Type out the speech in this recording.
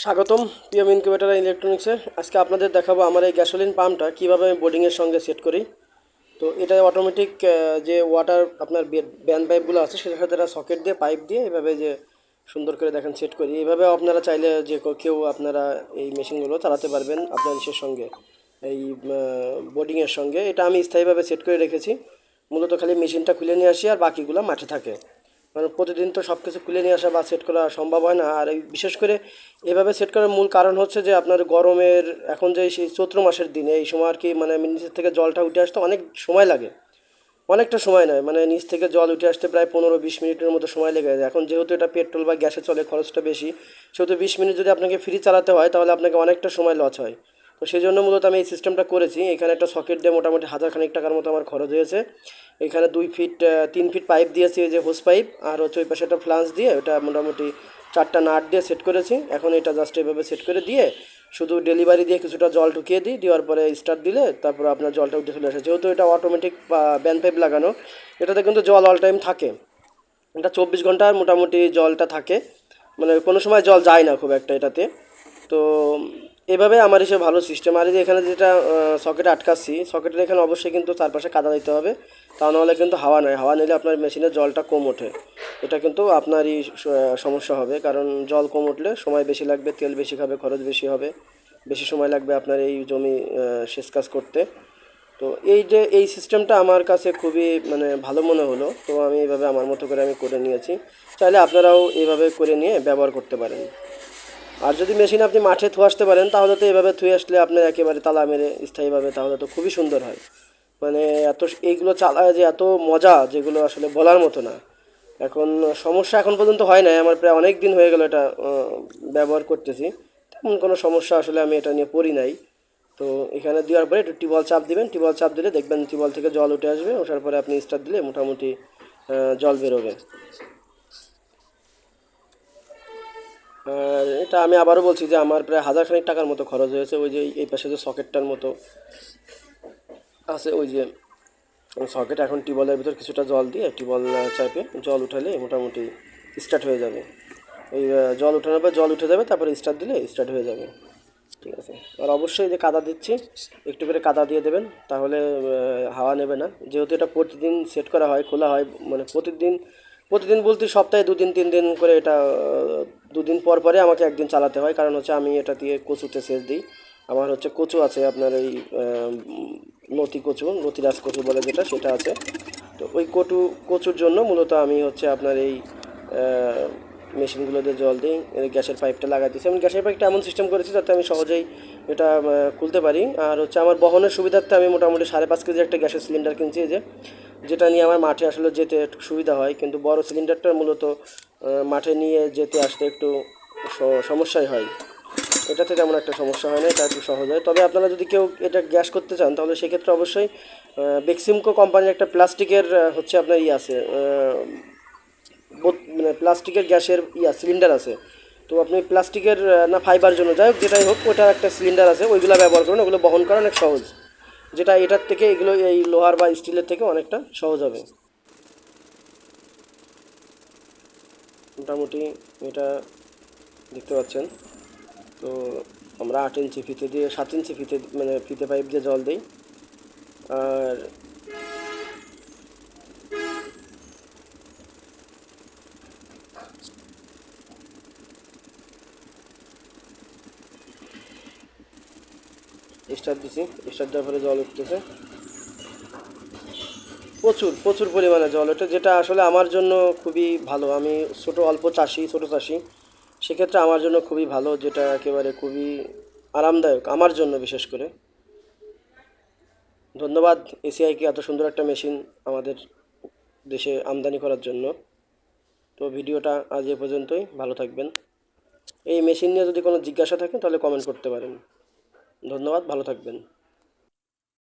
স্বাগতম PM incubator ইলেকট্রনিক্সে আজকে আপনাদের দেখাবো আমার এই গ্যাসোলিন পাম্পটা কীভাবে আমি বোর্ডিংয়ের সঙ্গে সেট করি। তো এটা অটোমেটিক যে ওয়াটার আপনার ব্যান্ড পাইপগুলো আছে, সেটার সাথে সকেট দিয়ে পাইপ দিয়ে এভাবে যে সুন্দর করে দেখেন সেট করি। এভাবে আপনারা চাইলে যে কেউ- আপনারা এই মেশিনগুলো চালাতে পারবেন আপনার ইসের সঙ্গে, এই বোর্ডিংয়ের সঙ্গে। এটা আমি স্থায়ীভাবে সেট করে রেখেছি। মূলত খালি মেশিনটা খুলে নিয়ে আসি আর বাকিগুলো মাঠে থাকে। মানে প্রতিদিন তো সব কিছু খুলে নিয়ে আসা বা সেট করা সম্ভব হয় না। আর বিশেষ করে এভাবে সেট করার মূল কারণ হচ্ছে যে আপনার গরমের এখন যে সেই চৈত্র মাসের দিনে, এই সময় আর কি মানে নিচের থেকে জলটা উঠে আসতে অনেক সময় লাগে। অনেকটা সময় নেয় মানে নিচ থেকে জল উঠে আসতে প্রায় পনেরো বিশ মিনিটের মতো সময় লেগে যায়। এখন যেহেতু এটা পেট্রোল বা গ্যাসে চলে খরচটা বেশি, সেহেতু বিশ মিনিট যদি আপনাকে ফ্রি চালাতে হয়, তাহলে আপনাকে অনেকটা সময় লস হয়। তো সেই জন্য মূলত আমি এই সিস্টেমটা করেছি। এখানে একটা সকেট দিয়ে মোটামুটি হাজার খানিক টাকার মতো আমার খরচ হয়েছে। এখানে দুই ফিট তিন ফিট পাইপ দিয়েছি, এই যে হোস পাইপ আর হচ্ছে ওই পাশে একটা ফ্লান্স দিয়ে ওটা মোটামুটি চারটা নাট দিয়ে সেট করেছি। এখন এটা জাস্ট এভাবে সেট করে দিয়ে শুধু ডেলিভারি দিয়ে কিছুটা জল ঢুকিয়ে দিই। দেওয়ার পরে স্টার্ট দিলে তারপর আপনার জলটা উঠে চলে আসে। যেহেতু এটা অটোমেটিক ব্যান পাইপ লাগানো, এটাতে কিন্তু জল অল টাইম থাকে। এটা চব্বিশ ঘণ্টার মোটামুটি জলটা থাকে। মানে কোনো সময় জল যায় না খুব একটা এটাতে। তো এভাবে আমার এসে ভালো সিস্টেম আর এখানে যেটা সকেটে আটকাচ্ছি সকেটের এখানে অবশ্যই কিন্তু চারপাশে কাদা দিতে হবে। তা নাহলে কিন্তু হাওয়া নেয়। হাওয়া নিলে আপনার মেশিনের জলটা কম ওঠে। এটা কিন্তু আপনারই সমস্যা হবে। কারণ জল কম উঠলে সময় বেশি লাগবে, তেল বেশি খাবে, খরচ বেশি হবে। বেশি সময় লাগবে আপনার এই জমি সেচ কাজ করতে। তো এই যে, এই সিস্টেমটা আমার কাছে খুবই মানে ভালো মনে হলো। তো আমি এইভাবে আমার মতো করে আমি করে নিয়েছি। চাইলে আপনারাও এইভাবে করে নিয়ে ব্যবহার করতে পারেন। আর যদি মেশিন আপনি মাঠে থুয়ে আসতে পারেন, তাহলে তো এভাবে থুয়ে আসলে আপনার একেবারে তালা মেরে স্থায়ীভাবে তাহলে তো খুবই সুন্দর হয়। মানে এত এইগুলো চালায় যে এত মজা, যেগুলো আসলে বলার মতো না। এখন সমস্যা এখন পর্যন্ত হয় নাই, আমার প্রায় অনেক দিন হয়ে গেল এটা ব্যবহার করতেছি। তেমন কোনো সমস্যা আসলে আমি এটা নিয়ে পড়ি নাই। তো এখানে দেওয়ার পরে একটু টিউবওয়েল চাপ দিবেন, টিউবওয়েল চাপ দিলে দেখবেন টিউবওয়েল থেকে জল উঠে আসবে, ওঠার পরে আপনি স্টার্ট দিলে মোটামুটি জল বেরোবে। আর এটা আমি আবারও বলছি যে আমার প্রায় হাজার খানিক টাকার মতো খরচ হয়েছে। ওই যে এই পাশে যে সকেটটার মতো আছে, ওই যে সকেট, এখন টিউবওয়েলের ভিতর কিছুটা জল দিয়ে টিউবওয়েল চাইপে জল উঠালে মোটামুটি স্টার্ট হয়ে যাবে। ওই জল উঠানোর পর জল উঠে যাবে, তারপরে স্টার্ট দিলে স্টার্ট হয়ে যাবে। ঠিক আছে? আর অবশ্যই যে কাদা দিচ্ছি, একটু করে কাদা দিয়ে দেবেন, তাহলে হাওয়া নেবে না। যেহেতু এটা প্রতিদিন সেট করা হয়, খোলা হয় মানে প্রতিদিন প্রতিদিন বলতে সপ্তাহে দু দিন তিন দিন করে এটা দুদিন পর পরে আমাকে একদিন চালাতে হয়, কারণ হচ্ছে আমি এটা দিয়ে কচুতে সেচ দিই। আমার হচ্ছে কচু আছে আপনার এই নতি কচু, নতিরাজ কচু বলে যেটা, সেটা আছে। তো ওই কটু, কচুর জন্য মূলত আমি হচ্ছে আপনার এই মেশিনগুলোতে জল দিই গ্যাসের পাইপটা লাগাই দিচ্ছি আমি গ্যাসের পাইপটা এমন সিস্টেম করেছি যাতে আমি সহজেই এটা খুলতে পারি। আর হচ্ছে আমার বহনের সুবিধার্থে আমি মোটামুটি সাড়ে পাঁচ কেজি একটা গ্যাসের সিলিন্ডার কিনছি যে, যেটা নিয়ে আমার মাঠে আসলে যেতে সুবিধা হয়। কিন্তু বড় সিলিন্ডারটা মূলত মাঠে নিয়ে যেতে আসতে একটু সমস্যাই হয়। এটাতে তেমন একটা সমস্যা হয় না, এটা একটু সহজ হয়। তবে আপনারা যদি কেউ এটা গ্যাস করতে চান, তাহলে সেক্ষেত্রে অবশ্যই বেক্সিমকো কোম্পানির একটা প্লাস্টিকের হচ্ছে আপনার ইয়ে আছে মানে প্লাস্টিকের গ্যাসের ইয়া, সিলিন্ডার আছে। তো আপনি প্লাস্টিকের না ফাইবার জন্য, যাই হোক, যেটাই হোক, ওটার একটা সিলিন্ডার আছে, ওইগুলো ব্যবহার করুন, ওগুলো বহন করা অনেক সহজ। যেটা এটার থেকে এগুলো, এই লোহার বা স্টিলের থেকে অনেকটা সহজ হবে। মোটামুটি এটা দেখতে পাচ্ছেন। তো আমরা আট ইঞ্চি ফিতে দিয়ে সাত ইঞ্চি ফিতে মানে ফিতে পাইপ দিয়ে জল দিই। আর স্টার দিছি। স্টার দেওয়ার পরে জল উঠতেছে। প্রচুর প্রচুর পরিমাণে জল। ওঠে যেটা আসলে আমার জন্য খুবই ভালো। আমি ছোট, অল্প চাষি, ছোট চাষি। সেক্ষেত্রে আমার জন্য খুবই ভালো, যেটা একেবারে খুবই আরামদায়ক, আমার জন্য বিশেষ করে। ধন্যবাদ এসিআইকে এত সুন্দর একটা মেশিন আমাদের দেশে আমদানি করার জন্য। তো ভিডিওটা আজ এ পর্যন্তই। ভালো থাকবেন। এই মেশিন নিয়ে যদি কোনো জিজ্ঞাসা থাকে, তাহলে কমেন্ট করতে পারেন। ধন্যবাদ, ভালো থাকবেন।